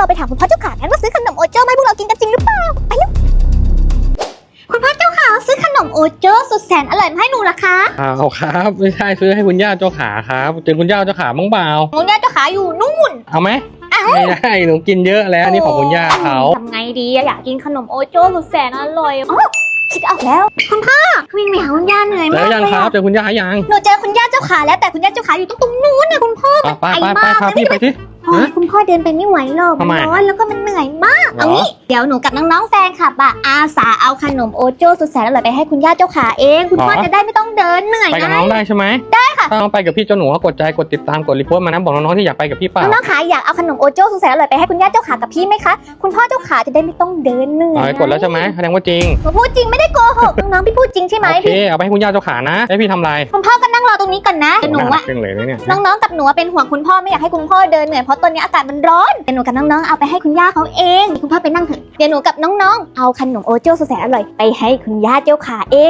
เราไปถามคุณพ่อเจ้าขากันว่าซื้อขนมโอโจ้มาให้พวกเรากินกันจริงหรือเปล่าไปเร็วคุณพ่อเจ้าขาซื้อขนมโอโจ้สุดแสนอร่อยมาให้หนูละคะเอาครับ ไม่ใช่ซื้อให้คุณย่าเจ้าขาครับเจอคุณย่าเจ้าขาบ้างเปล่าคุณย่าเจ้าขาอยู่นู่นเอาไหมอ้าวไม่ได้หนูกินเยอะแล้วอันนี่ของคุณย่าเขาทำไงดีอะอยากกินขนมโอโจ้สุดแสนอร่อยอ๋อคิดออกแล้วคุณพ่อวิ่งไปหาคุณย่าเหนื่อยแล้มาวกยังเลยครับอะเจอคุณย่ายังหนูเจอคุณย่าเจ้าขาแล้วแต่คุณย่าเจ้าขาอยู่ตรงตรงนู้นนะคุณพ่ออะไปไกลไปไปมากพาพี่ไปที่ โอ้ยฮะคุณพ่อเดินไปไม่ไหวหรอกทำไม มันร้อนแล้วก็มันเหนื่อยมากเหรอเอางี้ เดี๋ยวหนูกับน้องๆแฟนคลับอะอาสาเอาขนมโอโจ้สุดแสนอร่อยไปให้คุณย่าเจ้าขาเอง คุณพ่อจะได้ไม่ต้องเดินเหนื่อยไปกับนะ น้องได้ใช่ไหมได้ค่ะ ถ้าน้องไปกับพี่เจ้าหนูก็กดใจกดติดตามกดรีโพสต์มานะบอกน้องๆที่อยากไปกับพี่เปล่าน้องๆขาอยากเอาขนมโอโจ้สุดแสนอร่อยไปให้คุณย่าเจ้าขากับพี่ไหมคะ คุณพ่อเจ้าขาจะได้ไม่ต้องเดินเหนื่อยเอาให้กดแล้วใช่ไหมแสดงว่าจริงหนูพูดจริงไม่ได้โกหก น้องๆพี่พูดจริงใช่ไหมโอเคพี่ เอาไปให้คุณย่าเจ้าขานะให้พี่ทำอะไรคุณพ่อก็นั่ง รอตรงนี้ก่อนนะเดี๋ยวหนูาอะรักจังเลยนะเนี่ยน้องๆกับหนูอะเป็นห่วงคุณพ่อไม่อยากให้คุณพ่อเดินเหนื่อยเพราะตอนนี้อากาศมันร้อนเดี๋ยวหนูกับน้องๆเอาไปให้คุณย่าเขาเองคุณพ่อไปนั่งเถอะเดี๋ยวหนูกับน้องๆเอาขนมโอโจ้สุดแสนอร่อยไปให้คุณย่าเจ้าขาเอง